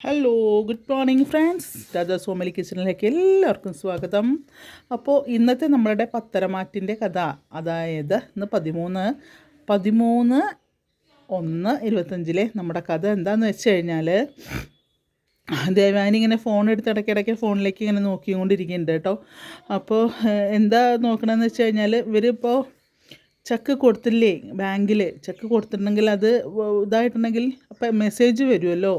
Hello good morning friends Raja Somali കിച്ചണിലേക്ക് എല്ലാവർക്കും സ്വാഗതം. അപ്പോൾ ഇന്നത്തെ നമ്മളുടെ പത്തരമാറ്റിന്റെ കഥ അതായത് ഇന്ന് പതിമൂന്ന് പതിമൂന്ന് ഒന്ന് ഇരുപത്തഞ്ചിലെ നമ്മുടെ കഥ എന്താണെന്ന് വെച്ച് കഴിഞ്ഞാൽ ദേവാനി ഇങ്ങനെ ഫോൺ എടുത്ത് ഇടയ്ക്കിടയ്ക്ക് ഫോണിലേക്ക് ഇങ്ങനെ നോക്കിക്കൊണ്ടിരിക്കുന്നുണ്ട് കേട്ടോ. അപ്പോൾ എന്താ നോക്കണമെന്ന് വെച്ച് കഴിഞ്ഞാൽ ഇവരിപ്പോൾ ചെക്ക് കൊടുത്തില്ലേ ബാങ്കിൽ ചെക്ക് കൊടുത്തിട്ടുണ്ടെങ്കിൽ അത് ഇതായിട്ടുണ്ടെങ്കിൽ അപ്പം മെസ്സേജ് വരുമല്ലോ.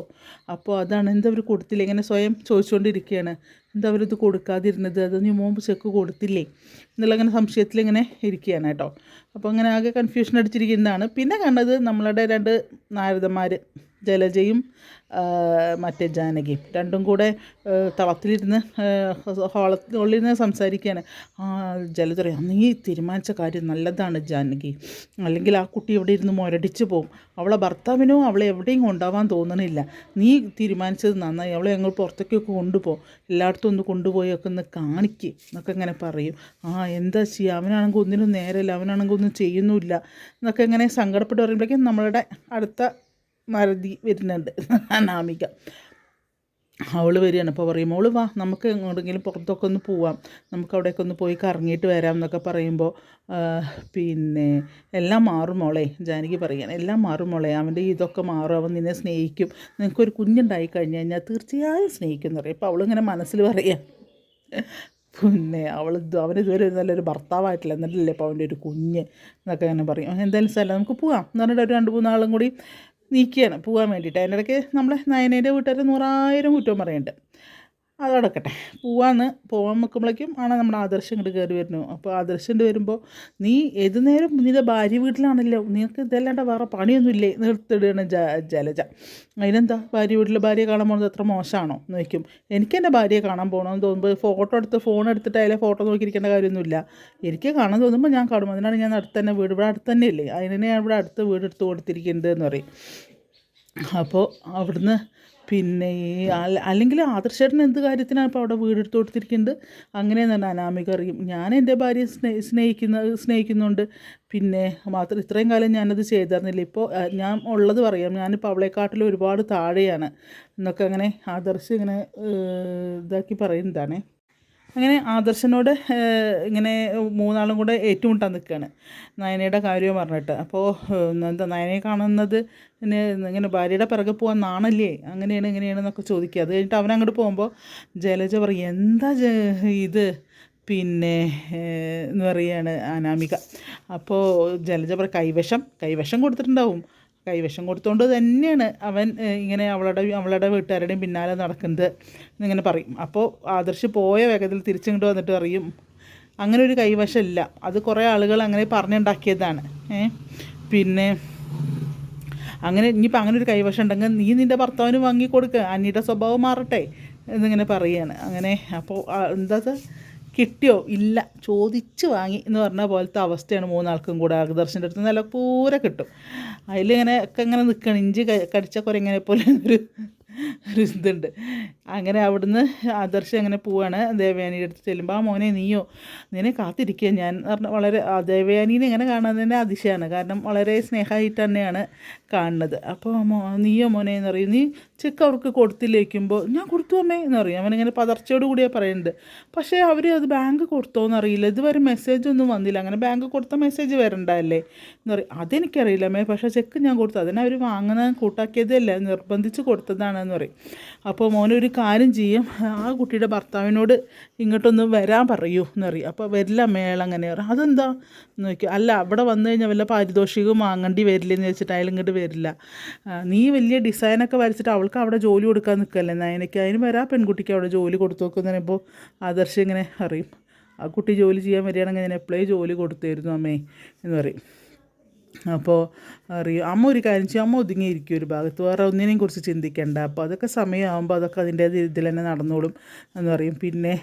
അപ്പോൾ അതാണ് എന്താ അവർ കൊടുത്തില്ലേ? ഇങ്ങനെ സ്വയം ചോദിച്ചുകൊണ്ടിരിക്കുകയാണ്. എന്താ അവരിത് കൊടുക്കാതിരുന്നത്. അത് ന്യൂമോ ചെക്ക് കൊടുത്തില്ലേ? എന്നുള്ള അങ്ങനെ സംശയത്തിൽ ഇങ്ങനെ ഇരിക്കുകയാണ് കേട്ടോ. അപ്പോൾ അങ്ങനെ ആകെ കൺഫ്യൂഷൻ അടിച്ചിരിക്കുന്നതാണ്. പിന്നെ കണ്ടത് നമ്മളുടെ രണ്ട് നാരദന്മാർ ജലജയും മറ്റേ ജാനകിയും. രണ്ടും കൂടെ തളത്തിലിരുന്ന് ഹോളത്തിൽ നിന്ന് സംസാരിക്കുകയാണ്. ആ ജലജ പറയാം നീ തീരുമാനിച്ച കാര്യം നല്ലതാണ് ജാനകി. അല്ലെങ്കിൽ ആ കുട്ടി ഇവിടെ ഇരുന്ന് മുരടിച്ച് പോകും. അവളെ ഭർത്താവിനോ അവളെ എവിടെയും കൊണ്ടാവാൻ തോന്നണില്ല. നീ തീരുമാനിച്ചത് നന്നായി. അവളെ ഞങ്ങൾ പുറത്തേക്കൊക്കെ കൊണ്ടുപോകും എല്ലായിടത്തും ഒന്ന് കൊണ്ടുപോയൊക്കെ ഒന്ന് കാണിക്ക് എന്നൊക്കെ ഇങ്ങനെ പറയും. ആ എന്താ ചെയ്യുക അവനാണെങ്കിൽ ഒന്നിനും നേരമില്ല അവനാണെങ്കിൽ ഒന്നും ചെയ്യുന്നുമില്ല എന്നൊക്കെ ഇങ്ങനെ സങ്കടപ്പെട്ട് പറയുമ്പോഴേക്കും നമ്മളുടെ അടുത്ത മരതി വരുന്നുണ്ട് അനാമിക. അവൾ വരികയാണ്. അപ്പോൾ പറയും മോൾ വാ നമുക്ക് എങ്ങോട്ടെങ്കിലും പുറത്തൊക്കെ ഒന്ന് പോവാം. നമുക്ക് അവിടെയൊക്കെ ഒന്ന് പോയി കറങ്ങിയിട്ട് വരാം എന്നൊക്കെ പറയുമ്പോൾ പിന്നെ എല്ലാം മാറും മോളെ ജാനകി പറയുകയാണ്. എല്ലാം മാറും മോളെ അവന്റെ ഇതൊക്കെ മാറും. അവൻ നിന്നെ സ്നേഹിക്കും. നിനക്കൊരു കുഞ്ഞുണ്ടായി കഴിഞ്ഞ് കഴിഞ്ഞാൽ തീർച്ചയായും സ്നേഹിക്കും എന്ന് പറയും. അപ്പോൾ അവളിങ്ങനെ മനസ്സിൽ പറയാം. പിന്നെ അവൾ അവന് ഇതുവരെ നല്ലൊരു ഭർത്താവായിട്ടില്ല. എന്നിട്ടില്ലേ അപ്പോൾ അവന്റെ ഒരു കുഞ്ഞ് എന്നൊക്കെ അങ്ങനെ പറയും. എന്തായാലും സ്ഥലം നമുക്ക് പോവാം എന്ന് പറഞ്ഞിട്ട് ഒരു രണ്ട് മൂന്നാളും കൂടി നീക്കിയാണ്. പോകാൻ വേണ്ടിയിട്ട്. അതിന്റെ ഇടയ്ക്ക് നമ്മളെ നയനേന്റെ വീട്ടുകാർ നൂറായിരം കുറ്റവും പറയുന്നുണ്ട്. അതടക്കട്ടെ. പോവാന്ന് പോകാൻ നിൽക്കുമ്പോഴേക്കും ആണ് നമ്മുടെ ആദർശം ഇങ്ങോട്ട് കയറി വരുന്നു അപ്പോൾ ആദർശം ഇങ്ങോട്ട് വരുമ്പോൾ നീ ഏത് നേരം നിന്റെ ഭാര്യ വീട്ടിലാണല്ലോ. നിനക്ക് ഇതല്ലാണ്ട് വേറെ പണിയൊന്നുമില്ലേ നിർത്തിടുകയാണ് ജ ജലജ. അതിനെന്താ? ഭാര്യ വീട്ടിൽ ഭാര്യയെ കാണാൻ പോകുന്നത് എത്ര മോശമാണോ എന്ന് വയ്ക്കും എനിക്ക് എന്റെ ഭാര്യയെ കാണാൻ പോകണമെന്ന് തോന്നുമ്പോൾ ഫോട്ടോ എടുത്ത് ഫോൺ എടുത്തിട്ട് അതിലെ ഫോട്ടോ നോക്കിയിരിക്കേണ്ട കാര്യമൊന്നുമില്ല. എനിക്ക് കാണാൻ തോന്നുമ്പോൾ ഞാൻ കാണും. അതിനാണ് ഞാൻ അടുത്ത് തന്നെ വീട്. ഇവിടെ അടുത്ത് തന്നെയല്ലേ. അതിനെ ഞാൻ ഇവിടെ അടുത്ത് വീട് എടുത്ത് കൊടുത്തിരിക്കുന്നത് എന്ന് പറയും. അപ്പോൾ അവിടുന്ന് പിന്നെ ഈ അല്ല- അല്ലെങ്കിൽ ആദർശേട്ടൻ എന്ത് കാര്യത്തിനാണ് ഇപ്പോൾ അവിടെ വീടെടുത്ത് കൊടുത്തിരിക്കുന്നത്? അങ്ങനെ തന്നെ അനാമിക അറിയും. ഞാൻ എന്റെ ഭാര്യയെ സ്നേ സ്നേഹിക്കുന്ന സ്നേഹിക്കുന്നുണ്ട്. പിന്നെ മാത്രം ഇത്രയും കാലം ഞാനത് ചെയ്തിരുന്നില്ല. ഇപ്പോൾ ഞാൻ ഉള്ളത് പറയാം. ഞാനിപ്പോൾ അവളെക്കാട്ടിലും ഒരുപാട് താഴെയാണ്. എന്നൊക്കെ അങ്ങനെ ആദർശ് ഇങ്ങനെ ഇതാക്കി പറയുന്നതാണേ. അങ്ങനെ ആദർശനോട് ഇങ്ങനെ മൂന്നാളും കൂടെ ഏറ്റുമുട്ടാൻ നിൽക്കുകയാണ് നയനയുടെ കാര്യം പറഞ്ഞിട്ട്. അപ്പോൾ എന്താ നയനയെ കാണുന്നത് പിന്നെ ഇങ്ങനെ ഭാര്യയുടെ പിറകെ പോകാൻ നാണല്ലേ അങ്ങനെയാണ് ഇങ്ങനെയാണെന്നൊക്കെ ചോദിക്കുക. അത് കഴിഞ്ഞിട്ട് അവനങ്ങോട്ട് പോകുമ്പോൾ ജലജ പറയും എന്താ ഇത്? പിന്നെ എന്ന് പറയുകയാണ് അനാമിക. അപ്പോൾ ജലജ പറ കൈവശം കൈവശം കൊടുത്തിട്ടുണ്ടാവും. കൈവശം കൊടുത്തുകൊണ്ട് തന്നെയാണ് അവൻ ഇങ്ങനെ അവളുടെ അവളുടെ വീട്ടുകാരുടെയും പിന്നാലെ നടക്കുന്നത് എന്നിങ്ങനെ പറയും. അപ്പോൾ ആദർശ് പോയ വേഗത്തിൽ തിരിച്ചിങ്ങോട്ട് വന്നിട്ട് പറയും അങ്ങനെ ഒരു കൈവശമില്ല. അത് കുറേ ആളുകൾ അങ്ങനെ പറഞ്ഞുണ്ടാക്കിയതാണ്. പിന്നെ അങ്ങനെ ഇനിയിപ്പോൾ അങ്ങനെ ഒരു കൈവശം ഉണ്ടെങ്കിൽ നീ നിന്റെ ഭർത്താവിന് വാങ്ങി കൊടുക്കുക അന്നിയുടെ സ്വഭാവം മാറട്ടെ. എന്നിങ്ങനെ പറയുകയാണ് അങ്ങനെ അപ്പോൾ എന്താ? കിട്ടിയോ? ഇല്ല. ചോദിച്ച് വാങ്ങി എന്ന് പറഞ്ഞ പോലത്തെ അവസ്ഥയാണ് മൂന്നാൾക്കും കൂടെ. ആകദർശന്റെ അടുത്ത് നല്ല പൂര കിട്ടും. അതിലിങ്ങനെ ഒക്കെ ഇങ്ങനെ നിൽക്കണം. ഇഞ്ചി കടിച്ച കുരങ്ങനെ പോലെ ഒരു ഒരു ഇതുണ്ട്. അങ്ങനെ അവിടുന്ന് ആദർശം അങ്ങനെ പോവാണ് ദേവയാനിയുടെ അടുത്ത് ചെല്ലുമ്പോൾ ആ മോനെ നീയോ? നിന്നെ കാത്തിരിക്കുക ഞാൻ. പറഞ്ഞ വളരെ ദേവയാനീനെ ഇങ്ങനെ കാണാൻ തന്നെ അതിശയമാണ് കാരണം വളരെ സ്നേഹമായിട്ട് തന്നെയാണ് കാണുന്നത്. അപ്പോൾ മോ നീയോ മോനെ എന്ന് പറയും നീ ചെക്ക് അവർക്ക് കൊടുത്തില്ലേക്കുമ്പോൾ ഞാൻ കൊടുത്തു അമ്മേ എന്ന് പറയും. അവനിങ്ങനെ പതർച്ചയോട് കൂടിയാണ് പറയുന്നത് പക്ഷേ അവർ അത് ബാങ്ക് കൊടുത്തോന്ന് അറിയില്ല. ഇതുവരെ മെസ്സേജ് ഒന്നും വന്നില്ല. അങ്ങനെ ബാങ്ക് കൊടുത്ത മെസ്സേജ് വരണ്ടല്ലേ എന്ന് പറയും. അതെനിക്കറിയില്ല അമ്മേ. പക്ഷേ ചെക്ക് ഞാൻ കൊടുത്തു. അതിനെ അവർ വാങ്ങുന്ന കൂട്ടാക്കിയതല്ല. നിർബന്ധിച്ച് കൊടുത്തതാണെന്ന് പറയും. അപ്പോൾ മോനൊരു കാര്യം ചെയ്യും. ആ കുട്ടിയുടെ ഭർത്താവിനോട് ഇങ്ങോട്ടൊന്ന് വരാൻ പറയൂ എന്ന് പറയും. അപ്പോൾ വരില്ല മേള അങ്ങനെ പറയും. അതെന്താ? ചോദിക്കും. അല്ല അവിടെ വന്നു കഴിഞ്ഞാൽ വല്ല പാരിതോഷികവും വാങ്ങേണ്ടി വരില്ലെന്ന് വെച്ചിട്ട് അയാൾ ഇങ്ങോട്ട് വരില്ല. നീ വലിയ ഡിസൈനൊക്കെ വരച്ചിട്ട് അവൾക്ക് അവിടെ ജോലി കൊടുക്കാൻ നിൽക്കല്ലേ? നയനയ്ക്ക് അതിന് വരാ പെൺകുട്ടിക്ക് അവിടെ ജോലി കൊടുത്തു നോക്കുന്ന പറയുമ്പോൾ ആദർശം ഇങ്ങനെ അറിയും ആ കുട്ടി ജോലി ചെയ്യാൻ വരികയാണെങ്കിൽ ഞാൻ എപ്പോഴേ ജോലി കൊടുത്തായിരുന്നു അമ്മേ എന്ന് പറയും. അപ്പോൾ അറിയും അമ്മ ഒരു കാര്യം ചെയ്യും. അമ്മ ഒതുങ്ങിയിരിക്കും ഒരു ഭാഗത്ത്. വേറെ ഒന്നിനെയും കുറിച്ച് ചിന്തിക്കേണ്ട. അപ്പോൾ അതൊക്കെ സമയമാകുമ്പോൾ അതൊക്കെ അതിന്റെ ഇതിൽ തന്നെ നടന്നോളും എന്ന് പറയും. പിന്നെ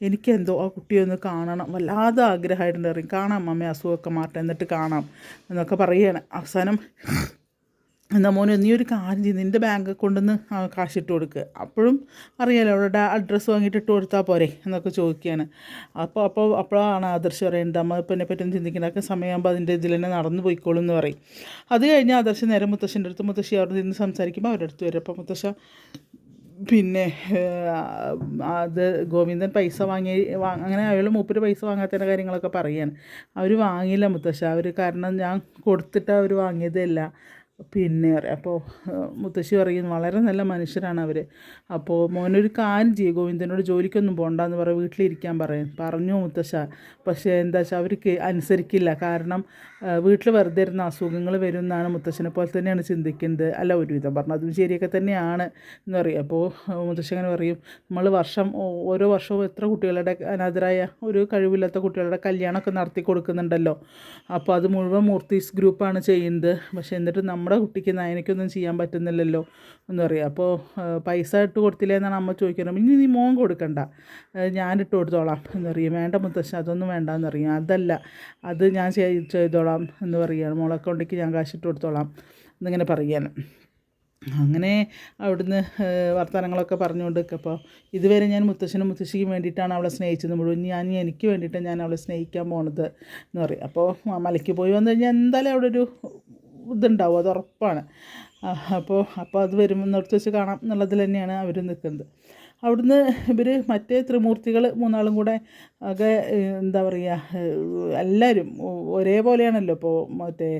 എനിക്കെന്തോ ആ കുട്ടിയെ ഒന്ന് കാണണം. വല്ലാതെ ആഗ്രഹമായിട്ടുണ്ട് അറിയും കാണാം അമ്മ അസുഖമൊക്കെ മാറ്റം എന്നിട്ട് കാണാം എന്നൊക്കെ പറയുകയാണ്. അവസാനം എന്നാ മോനെ നീ ഒരു കാര്യം ചെയ്ത് നിന്റെ ബാങ്ക് കൊണ്ടുവന്ന് കാശ് കാശിട്ട് കൊടുക്കുക അപ്പോഴും അറിയാലോ അവരുടെ അഡ്രസ്സ് വാങ്ങിയിട്ട് ഇട്ട് കൊടുത്താൽ പോരെ എന്നൊക്കെ ചോദിക്കുകയാണ്. അപ്പോൾ അപ്പോൾ അപ്പോഴാണ് ആദർശ് പറയുന്നത് അമ്മ ഇപ്പം എന്നെ പറ്റി ചിന്തിക്കുന്നതൊക്കെ സമയമാകുമ്പോൾ അതിന്റെ ഇതിൽ തന്നെ നടന്നു പോയിക്കോളും എന്ന് പറയും. അത് കഴിഞ്ഞ് ആദർശ് നേരെ മുത്തശ്ശന്റെ അടുത്ത് മുത്തശ്ശി അവിടെ നിന്ന് സംസാരിക്കുമ്പോൾ അവരുടെ അടുത്ത് വരും. അപ്പോൾ മുത്തശ്ശ പിന്നെ അത് ഗോവിന്ദൻ പൈസ വാങ്ങി അങ്ങനെ അയാൾ മൂപ്പര് പൈസ വാങ്ങാത്തതിന്റെ കാര്യങ്ങളൊക്കെ പറയാണ് അവർ വാങ്ങിയില്ല മുത്തശ്ശ. അവർ കാരണം ഞാൻ കൊടുത്തിട്ട് അവർ വാങ്ങിയതല്ല പിന്നെ അപ്പോൾ മുത്തശ്ശി പറയും വളരെ നല്ല മനുഷ്യരാണ് അവർ അപ്പോൾ മോനൊരു കാര്യം ചെയ്യും ഗോവിന്ദനോട് ജോലിക്കൊന്നും പോകണ്ടെന്ന് പറയും വീട്ടിലിരിക്കാൻ പറയും. പറഞ്ഞു മുത്തശ്ശ. പക്ഷേ എന്താ വെച്ചാൽ അവർക്ക് അനുസരിക്കില്ല. കാരണം വീട്ടിൽ വെറുതെ ഇരുന്ന അസുഖങ്ങൾ വരും എന്നാണ് മുത്തശ്ശനെ പോലെ തന്നെയാണ് ചിന്തിക്കുന്നത്. അല്ല ഒരുവിധം പറഞ്ഞു. അതും ശരിയൊക്കെ തന്നെയാണ് എന്ന് പറയും. അപ്പോൾ മുത്തശ്ശി അങ്ങനെ പറയും നമ്മൾ വർഷം ഓരോ വർഷവും എത്ര കുട്ടികളുടെ അനാഥരായ ഒരു കഴിവില്ലാത്ത കുട്ടികളുടെ കല്യാണമൊക്കെ നടത്തി കൊടുക്കുന്നുണ്ടല്ലോ അപ്പോൾ അത് മുഴുവൻ മൂർത്തീസ് ഗ്രൂപ്പാണ് ചെയ്യുന്നത്. പക്ഷേ എന്നിട്ട് നമ്മുടെ കുട്ടിക്ക് എനിക്കൊന്നും ചെയ്യാൻ പറ്റുന്നില്ലല്ലോ എന്ന് പറയും. അപ്പോൾ പൈസ ഇട്ട് കൊടുത്തില്ല എന്നാണ് അമ്മ ചോദിക്കുന്നത്. ഇനി നീ മോൻ കൊടുക്കണ്ട. ഞാൻ ഇട്ട് കൊടുത്തോളാം എന്ന് പറയും. വേണ്ട മുത്തശ്ശ അതൊന്നും വേണ്ട എന്ന് പറയും. അതല്ല അത് ഞാൻ ചെയ്- ചെയ്തോളാം എന്ന് പറയുകയാണ് മോളെ അക്കൗണ്ടിലേക്ക് ഞാൻ കാശ് ഇട്ട് കൊടുത്തോളാം എന്നിങ്ങനെ പറയാൻ അങ്ങനെ അവിടുന്ന് വർത്തമാനങ്ങളൊക്കെ പറഞ്ഞുകൊണ്ട് നിൽക്കപ്പോൾ ഇതുവരെ ഞാൻ മുത്തശ്ശനും മുത്തശ്ശിക്കും വേണ്ടിയിട്ടാണ് അവളെ സ്നേഹിച്ചത്. മുഴുവൻ ഞാൻ എനിക്ക് വേണ്ടിയിട്ട് ഞാൻ അവളെ സ്നേഹിക്കാൻ പോണത് എന്ന് പറയും. അപ്പോൾ മലയ്ക്ക് പോയി വന്നു കഴിഞ്ഞാൽ എന്തായാലും അവിടെ ഒരു ഇതുണ്ടാവും അത് ഉറപ്പാണ്. അപ്പോൾ അപ്പോൾ അത് വരുമെന്നടുത്ത് വെച്ച് കാണാം എന്നുള്ളതിൽ തന്നെയാണ് അവർ നിൽക്കുന്നത്. അവിടുന്ന് ഇവർ മറ്റേ ത്രിമൂർത്തികൾ മൂന്നാളും കൂടെ ഒക്കെ എന്താ പറയുക എല്ലാവരും ഒരേപോലെയാണല്ലോ ഇപ്പോൾ മറ്റേ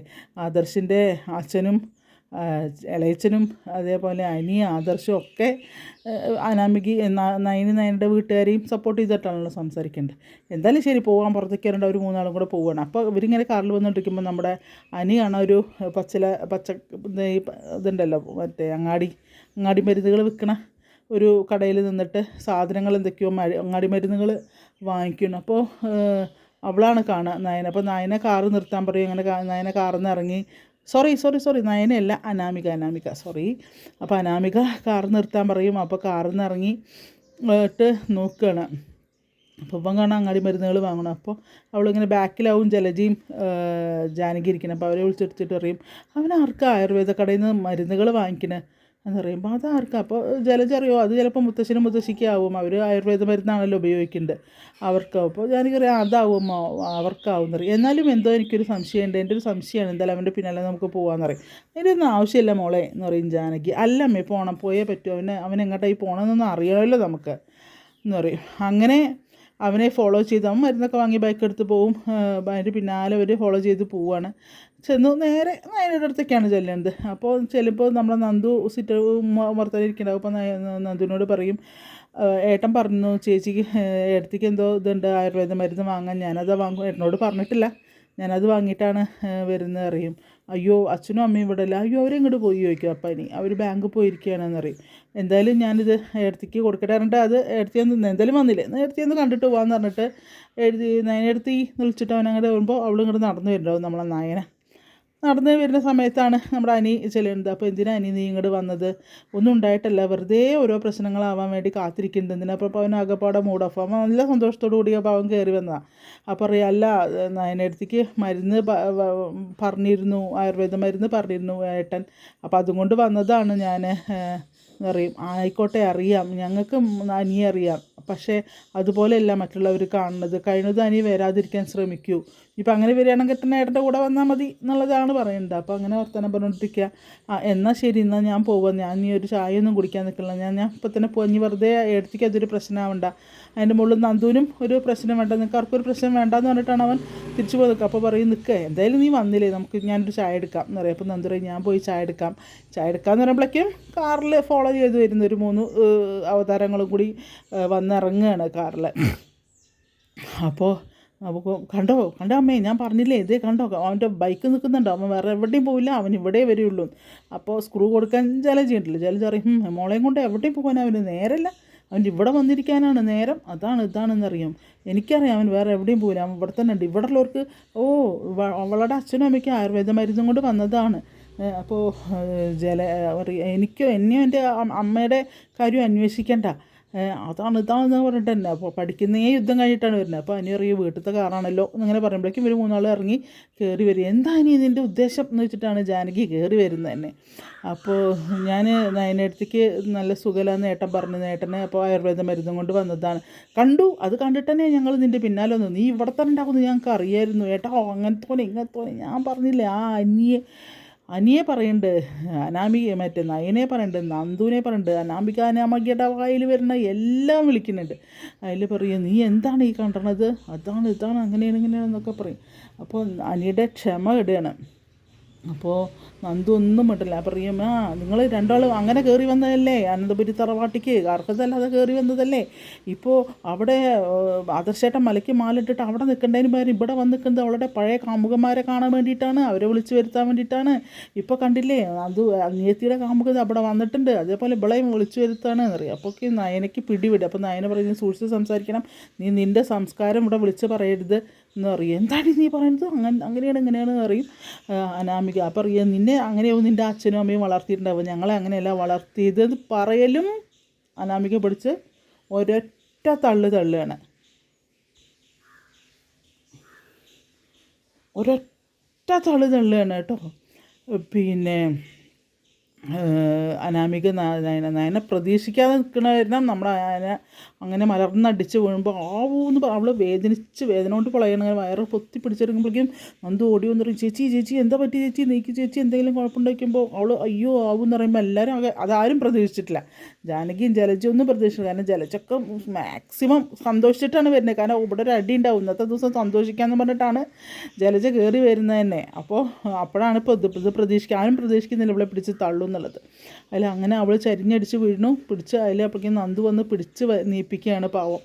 ആദർശിന്റെ അച്ഛനും ഇളയച്ചനും അതേപോലെ അനി ആദർശും ഒക്കെ അനാമിക നയനി നയനയുടെ വീട്ടുകാരെയും സപ്പോർട്ട് ചെയ്തിട്ടാണല്ലോ സംസാരിക്കേണ്ടത്. എന്തായാലും ശരി പോകാൻ പുറത്തേക്ക് വരേണ്ട ഒരു മൂന്നാളും കൂടെ പോവുകയാണ് അപ്പോൾ ഇവരിങ്ങനെ കാറിൽ വന്നുകൊണ്ടിരിക്കുമ്പോൾ നമ്മുടെ അനിയാണ് ഒരു പച്ചില പച്ച ഇത് ഇതുണ്ടല്ലോ മറ്റേ അങ്ങാടി അങ്ങാടി മരുന്നുകൾ വിൽക്കണ ഒരു കടയിൽ നിന്നിട്ട് സാധനങ്ങൾ എന്തൊക്കെയോ അങ്ങാടി മരുന്നുകൾ വാങ്ങിക്കുന്നു. അപ്പോൾ അവളാണ് കാണുക നയന. അപ്പോൾ നയനെ കാറ് നിർത്താൻ പറയും അങ്ങനെ നയന കാറിൽ നിന്ന് ഇറങ്ങി സോറി സോറി സോറി നയനയല്ല അനാമിക അനാമിക. സോറി അപ്പോൾ അനാമിക കാറ് നിർത്താൻ പറയും. അപ്പോൾ കാറിൽ നിന്ന് ഇറങ്ങി ഇട്ട് നോക്കുകയാണ് അപ്പോൾ ഇപ്പം കാണാൻ അങ്ങാടി മരുന്നുകൾ വാങ്ങണം. അപ്പോൾ അവളിങ്ങനെ ബാക്കിലാവും ജലജയും ജാനകി ഇരിക്കണം. അപ്പോൾ അവരെ വിളിച്ചെടുത്തിട്ട് പറയും അവൻ ആയുർവേദ കടയിൽ നിന്ന് മരുന്നുകൾ വാങ്ങിക്കണേ? എന്ന് പറയുമ്പോൾ അത് ആർക്കാ അപ്പോൾ ജലജറിയോ അത് ചിലപ്പോൾ മുത്തശ്ശനും മുത്തശ്ശിക്കാവും അവർ ആയുർവേദ മരുന്നാണല്ലോ ഉപയോഗിക്കേണ്ടത് അവർക്കാവും. അപ്പോൾ ജാനകി അറിയാം അതാവും അവർക്കാവും എന്നറിയും എന്നാലും എന്തോ എനിക്കൊരു സംശയമുണ്ട്. എന്റെ ഒരു സംശയമാണ്. എന്തായാലും അവന്റെ പിന്നാലെ നമുക്ക് പോകാമെന്ന് പറയും. എന്റെ ഒന്നും ആവശ്യമില്ല മോളെ എന്ന് പറയും ജാനകി. അല്ല അമ്മേ പോകണം പോയേ പറ്റൂ. അവന് അവൻ എങ്ങോട്ടായി പോകണമെന്നൊന്നും അറിയാമല്ലോ നമുക്ക് എന്ന് പറയും. അങ്ങനെ അവനെ ഫോളോ ചെയ്ത് അവൻ മരുന്നൊക്കെ വാങ്ങി ബൈക്ക് എടുത്ത് പോവും. അതിന്റെ പിന്നാലെ അവർ ഫോളോ ചെയ്ത് പോവുകയാണ് ചെന്ന് നേരെ നയനയുടെ അടുത്തേക്കാണ് ചെല്ലുന്നത് അപ്പോൾ ചെല്ലുമ്പോൾ നമ്മളെ നന്ദു സിറ്റ് പുറത്തിരിക്കുന്നുണ്ടാവും അപ്പോൾ നന്ദുവിനോട് പറയും ഏട്ടൻ പറഞ്ഞു ചേച്ചിക്ക് ഏട്ടത്തേക്ക് എന്തോ ഇതുണ്ട് ആയുർവേദ മരുന്ന് വാങ്ങാൻ. ഞാനത് വാങ്ങും ഏട്ടനോട് പറഞ്ഞിട്ടില്ല. ഞാനത് വാങ്ങിയിട്ടാണ് വരുന്നത് അറിയും. അയ്യോ അച്ഛനും അമ്മയും ഇവിടെ ഇല്ല. അയ്യോ അവരെങ്ങോട്ട് പോയി? ചോദിക്കും. അപ്പം ഇനി അവർ ബാങ്കിൽ പോയിരിക്കുകയാണെന്ന് അറിയും എന്തായാലും ഞാനിത് എടുത്തേക്ക് കൊടുക്കട്ടെ പറഞ്ഞിട്ട് അത് ഏടത്തി ഒന്ന് എന്തായാലും വന്നില്ലേ? ഒന്ന് കണ്ടിട്ട് പോകാമെന്ന് പറഞ്ഞിട്ട് എഴുതി നയനെടുത്തി വിളിച്ചിട്ട് അവൻ അങ്ങോട്ട് വരുമ്പോൾ അവളിങ്ങോട്ട് നടന്നു വരുന്നുണ്ടാവും നമ്മളെ നായന. നടന്ന് വരുന്ന സമയത്താണ് നമ്മുടെ അനി ചെല്ലുന്നത്. അപ്പോൾ എന്തിനാ അനി നീ ഇങ്ങോട്ട് വന്നത്? ഒന്നും ഉണ്ടായിട്ടല്ല. വെറുതെ ഓരോ പ്രശ്നങ്ങളാവാൻ വേണ്ടി കാത്തിരിക്കുന്നുണ്ട്. എന്തിനാ? അപ്പോൾ അവൻ ആകെപ്പാടെ മൂഡ് ഓഫ് അവൻ നല്ല സന്തോഷത്തോടു കൂടി അപ്പോൾ അവൻ കയറി വന്നതാണ് അപ്പോൾ പറയാം അല്ല അതിനടുത്തേക്ക് മരുന്ന് പറഞ്ഞിരുന്നു. ആയുർവേദ മരുന്ന് പറഞ്ഞിരുന്നു ഏട്ടൻ. അപ്പോൾ അതുകൊണ്ട് വന്നതാണ് ഞാൻ അറിയും ആയിക്കോട്ടെ അറിയാം. ഞങ്ങൾക്ക് അനിയെ അറിയാം. പക്ഷേ അതുപോലെയല്ല മറ്റുള്ളവർ കാണുന്നത്. കഴിയുന്നത് അനി വരാതിരിക്കാൻ ശ്രമിക്കൂ. ഇപ്പം അങ്ങനെ വരികയാണെങ്കിൽ തന്നെ ഏട്ടന്റെ കൂടെ വന്നാൽ മതി എന്നുള്ളതാണ് പറയുന്നത് അപ്പോൾ അങ്ങനെ വർത്തമാനം പറഞ്ഞുകൊണ്ടിരിക്കുക എന്നാൽ ശരി എന്നാൽ ഞാൻ പോവാം. ഞാൻ ഇനി ഒരു ചായ ഒന്നും കുടിക്കാൻ നിൽക്കില്ല. ഞാൻ ഞാൻ ഇപ്പം തന്നെ പോയി ഇനി വെറുതെ എടുത്തേക്ക് അതൊരു പ്രശ്നമാവണ്ട അതിന്റെ മുകളിൽ നന്ദുവിനും ഒരു പ്രശ്നം വേണ്ട. നിങ്ങൾക്ക് ആർക്കൊരു പ്രശ്നം വേണ്ടെന്ന് പറഞ്ഞിട്ടാണ് അവൻ തിരിച്ചു പോയി നിൽക്കുക അപ്പോൾ പറയും നിൽക്കുക എന്തായാലും നീ വന്നില്ലേ? നമുക്ക് ഞാനൊരു ചായ എടുക്കാം. എന്ന് പറയും അപ്പോൾ നന്ദു ഞാൻ പോയി ചായ എടുക്കാം. ചായ എടുക്കാമെന്ന് പറയുമ്പോഴേക്കും കാറിൽ ഫോളോ ചെയ്ത് വരുന്ന ഒരു മൂന്ന് അവതാരങ്ങളും കൂടി വന്നിറങ്ങുകയാണ് കാറിൽ അപ്പോൾ അപ്പോൾ കണ്ടോ? കണ്ടോ അമ്മേ? ഞാൻ പറഞ്ഞില്ലേ? ഇതേ കണ്ടോ? അവന്റെ ബൈക്ക് നിൽക്കുന്നുണ്ടോ അവൻ വേറെ എവിടെയും പോവില്ല. അവൻ ഇവിടെ വരുള്ളൂ. അപ്പോൾ സ്ക്രൂ കൊടുക്കാൻ ജലജ ഉണ്ടല്ലോ ജലജ പറയും "ഹും, മോളെയും കൊണ്ട് എവിടെയും പോകാൻ അവന് നേരല്ല. അവൻ ഇവിടെ വന്നിരിക്കാനാണ് നേരം. അതാണ് ഇതാണെന്നറിയാം. എനിക്കറിയാം അവൻ വേറെ എവിടെയും പോകില്ല അവൻ ഇവിടെ തന്നെ ഉണ്ട്. ഇവിടെ ഉള്ളവർക്ക് ഓ അവളുടെ അച്ഛനും അമ്മയ്ക്ക് ആയുർവേദ മരുന്നും കൊണ്ട് വന്നതാണ്. അപ്പോൾ ജല എനിക്ക് എന്നെയോ എന്റെ അമ്മയുടെ കാര്യം അന്വേഷിക്കണ്ട. അതാണ് ഇതാണെന്ന് പറഞ്ഞിട്ട് തന്നെ. അപ്പോൾ പഠിക്കുന്നേ യുദ്ധം കഴിഞ്ഞിട്ടാണ് വരുന്നത്. അപ്പോൾ അനി അറിയും വീട്ടിലത്തെ കാറാണല്ലോ എന്നിങ്ങനെ പറയുമ്പോഴേക്കും ഇവർ മൂന്നാൾ ഇറങ്ങി കയറി വരും. എന്താ ഇനി ഇതിന്റെ ഉദ്ദേശം എന്ന് വെച്ചിട്ടാണ് ജാനകി കയറി വരുന്നത് തന്നെ. അപ്പോൾ ഞാൻ നയനടുത്തേക്ക് നല്ല സുഖമില്ലാന്ന് ഏട്ടൻ പറഞ്ഞു. നേട്ടനെ അപ്പോൾ ആയുർവേദ മരുന്നും കൊണ്ട് വന്നതാണ്. കണ്ടു. അത് കണ്ടിട്ട് തന്നെ ഞങ്ങൾ നിന്റെ പിന്നാലെ വന്നു. നീ ഇവിടെ തന്നെ ഉണ്ടാകുമെന്ന് ഞങ്ങൾക്ക് അറിയായിരുന്നു ഏട്ടാ ഓ അങ്ങനെ തോന്നി ഇങ്ങനെ തോന്നി ഞാൻ പറഞ്ഞില്ലേ ആ അനിയെ അനിയെ പറയുന്നുണ്ട് അനാമിക മറ്റേ നയനെ പറയുന്നുണ്ട് നന്ദുവിനെ പറയുന്നുണ്ട് അനാമിക അനാമികയുടെ വായിൽ വരുന്ന എല്ലാം വിളിക്കുന്നുണ്ട്. അതിൽ പറയും നീ എന്താണ് ഈ കണ്ടണത്? അതാണ് ഇതാണ് അങ്ങനെയാണ് ഇങ്ങനെയാണെന്നൊക്കെ പറയും. അപ്പോൾ അനിയുടെ ക്ഷമ ഇടുകയാണ് അപ്പോൾ നന്ദു ഒന്നും വിട്ടില്ല പറയും റിയമ്മ നിങ്ങൾ രണ്ടാളും അങ്ങനെ കയറി വന്നതല്ലേ? അനന്തപുരി തറവാട്ടിക്ക് അർഹതല്ലാതെ കയറി വന്നതല്ലേ? ഇപ്പോൾ അവിടെ ആദർശേട്ടൻ മലയ്ക്ക് മാലിട്ടിട്ട് അവിടെ നിൽക്കേണ്ടതിന് പകരം ഇവിടെ വന്ന് നിൽക്കുന്നത് അവളുടെ പഴയ കാമുകന്മാരെ കാണാൻ വേണ്ടിയിട്ടാണ്. അവരെ വിളിച്ചു വരുത്താൻ വേണ്ടിയിട്ടാണ്. ഇപ്പോൾ കണ്ടില്ലേ അത് നിയത്തിയുടെ കാമുകത അവിടെ വന്നിട്ടുണ്ട്. അതേപോലെ ഇവളെയും വിളിച്ചു വരുത്താണ്. എന്നറിയാം അപ്പോൾ നയനയ്ക്ക് പിടിവിടും. അപ്പോൾ നയന പറയുന്നത് സൂക്ഷിച്ച് സംസാരിക്കണം. നീ നിന്റെ സംസ്കാരം ഇവിടെ വിളിച്ച് പറയരുത്. എന്ന് പറയും എന്താണ് നീ പറയുന്നത്? അങ്ങനെ അങ്ങനെയാണ് എങ്ങനെയാണ് പറയും അനാമിക അപ്പം അറിയാം. നിന്നെ അങ്ങനെയാവും നിന്റെ അച്ഛനും അമ്മയും വളർത്തിയിട്ടുണ്ടാവും. ഞങ്ങളെ അങ്ങനെയല്ല വളർത്തിയത് പറയലും അനാമിക പിടിച്ച് ഒരൊറ്റ തള്ള് തള്ളുകയാണ്. ഒരൊറ്റ തള്ളു തള്ളുകയാണ് കേട്ടോ. പിന്നെ അനാമിക നയന നയന പ്രതീക്ഷിക്കാതെ നിൽക്കണമായിരുന്നു നമ്മുടെ അയന അങ്ങനെ മലർന്നടിച്ച് വീഴുമ്പോൾ ആവൂന്ന് അവൾ വേദനിച്ച് വേദന കൊണ്ട് പൊളയണ. വയറ് പൊത്തി പിടിച്ചെടുക്കുമ്പോഴേക്കും നന്ദു ഓടി വന്ന് പറയും ചേച്ചി ചേച്ചി എന്താ പറ്റി ചേച്ചി? നീക്കി ചേച്ചി എന്തെങ്കിലും കുഴപ്പമുണ്ടായിരിക്കുമ്പോൾ അവൾ അയ്യോ ആവൂന്ന് പറയുമ്പോൾ എല്ലാവരും ആകെ അതാരും പ്രതീക്ഷിച്ചിട്ടില്ല. ജാനകിയും ജലജയും ഒന്നും പ്രതീക്ഷിച്ചില്ല. കാരണം ജലജൊക്കെ മാക്സിമം സന്തോഷിച്ചിട്ടാണ് വരുന്നത്. കാരണം ഇവിടെ ഒരു അടി ഉണ്ടാവും. ഇന്നത്തെ ദിവസം സന്തോഷിക്കാമെന്ന് പറഞ്ഞിട്ടാണ് ജലജ കയറി വരുന്നത് തന്നെ. അപ്പോൾ അപ്പോഴാണ് ഇപ്പോൾ ഇത് ഇത് പ്രതീക്ഷിക്കുക. ആരും പ്രതീക്ഷിക്കുന്നില്ല. ഇവിടെ പിടിച്ച് തള്ളു എന്നുള്ളത്. അതിൽ അങ്ങനെ അവൾ ചരിഞ്ഞടിച്ച് വീണു. പിടിച്ച് അതിൽ അപ്പോഴേക്കും നന്ദു വന്ന് പിടിച്ച് നീപ്പിക്കുകയാണ് പാവം.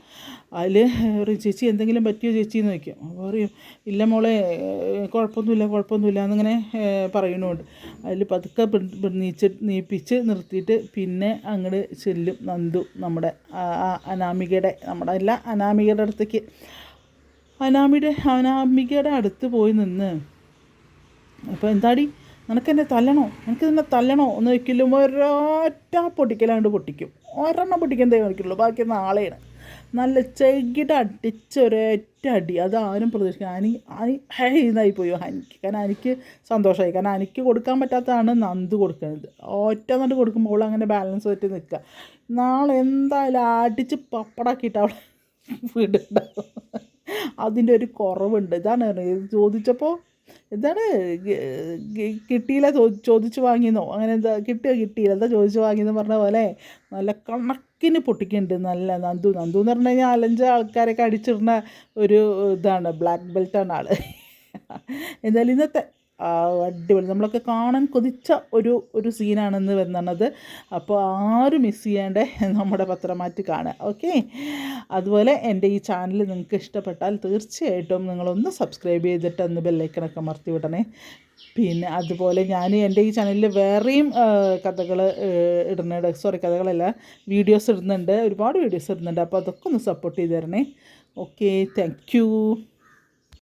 അതിൽ പറയും ചേച്ചി എന്തെങ്കിലും പറ്റിയോ ചേച്ചി? എന്ന് ചോദിക്കും. അപ്പോൾ പറയും ഇല്ല മോളെ കുഴപ്പമൊന്നുമില്ല കുഴപ്പമൊന്നുമില്ല എന്നിങ്ങനെ പറയണുണ്ട് അതിൽ പതുക്കെ നീച്ച് നീപ്പിച്ച് നിർത്തിയിട്ട് പിന്നെ അങ്ങോട്ട് ചെല്ലും നന്ദു നമ്മുടെ അനാമികയുടെ നമ്മുടെ അല്ല അനാമികയുടെ അടുത്തേക്ക്. അനാമിയുടെ അനാമികയുടെ അടുത്ത് പോയി നിന്ന് അപ്പോൾ എന്താടി? നിനക്ക് എന്നെ തല്ലണോ? നിനക്ക് നിന്നെ തല്ലണോ? എന്ന് വെക്കലും ഒരൊറ്റ പൊട്ടിക്കലാണ്ട് പൊട്ടിക്കും. ഒരെണ്ണം പൊട്ടിക്കുന്നതേ എനിക്കുള്ളൂ ബാക്കി നാളെയാണ്. നല്ല ചെകിട്ട് അടിച്ച ഒരൊറ്റ അടി. അത് ആരും പ്രതീക്ഷിക്കുക അനി അനി ഹേ ഇതായി പോയി. എനിക്ക് കാരണം എനിക്ക് സന്തോഷമായി. കാരണം എനിക്ക് കൊടുക്കാൻ പറ്റാത്തതാണ് നന്ദ് കൊടുക്കുന്നത്. ഒറ്റ നണ്ട് കൊടുക്കുമ്പോൾ അങ്ങനെ ബാലൻസ് പറ്റി നിൽക്കുക നാളെ എന്തായാലും അടിച്ച് പപ്പടാക്കിയിട്ട് അവിടെ വീടുണ്ടാവും അതിന്റെ ഒരു കുറവുണ്ട്. ഇതാണ് ചോദിച്ചപ്പോൾ എന്താണ്? കിട്ടിയില്ല ചോദിച്ചു വാങ്ങിയെന്നോ? അങ്ങനെ എന്താ കിട്ടിയോ കിട്ടിയില്ല? എന്താ ചോദിച്ചു വാങ്ങിയെന്ന് പറഞ്ഞ പോലെ നല്ല കണക്കിന് പൊട്ടിക്കുന്നുണ്ട്. നല്ല നന്ദു. നന്ദു എന്ന് പറഞ്ഞു കഴിഞ്ഞാൽ നാലഞ്ച് ആൾക്കാരൊക്കെ അടിച്ചിടുന്ന ഒരു ഇതാണ്. ബ്ലാക്ക് ബെൽറ്റാണ് ആൾ എന്തായാലും ഇന്നത്തെ അടിപൊളി. നമ്മളൊക്കെ കാണാൻ കൊതിച്ച ഒരു ഒരു സീനാണെന്ന് വരുന്നത് അപ്പോൾ ആരും മിസ് ചെയ്യാണ്ട് നമ്മുടെ പത്രമാറ്റ് കാണുക. ഓക്കെ അതുപോലെ എന്റെ ഈ ചാനൽ നിങ്ങൾക്ക് ഇഷ്ടപ്പെട്ടാൽ തീർച്ചയായിട്ടും നിങ്ങളൊന്ന് സബ്സ്ക്രൈബ് ചെയ്തിട്ട് ഒന്ന് ബെല്ലൈക്കണൊക്കെ മറത്തി വിടണേ. പിന്നെ അതുപോലെ ഞാൻ എന്റെ ഈ ചാനലിൽ വേറെയും കഥകൾ ഇടുന്നുണ്ട്. സോറി കഥകളല്ല. വീഡിയോസ് ഇടുന്നുണ്ട്. ഒരുപാട് വീഡിയോസ് ഇടുന്നുണ്ട്. അപ്പോൾ അതൊക്കെ ഒന്ന് സപ്പോർട്ട് ചെയ്ത് തരണേ. Okay thank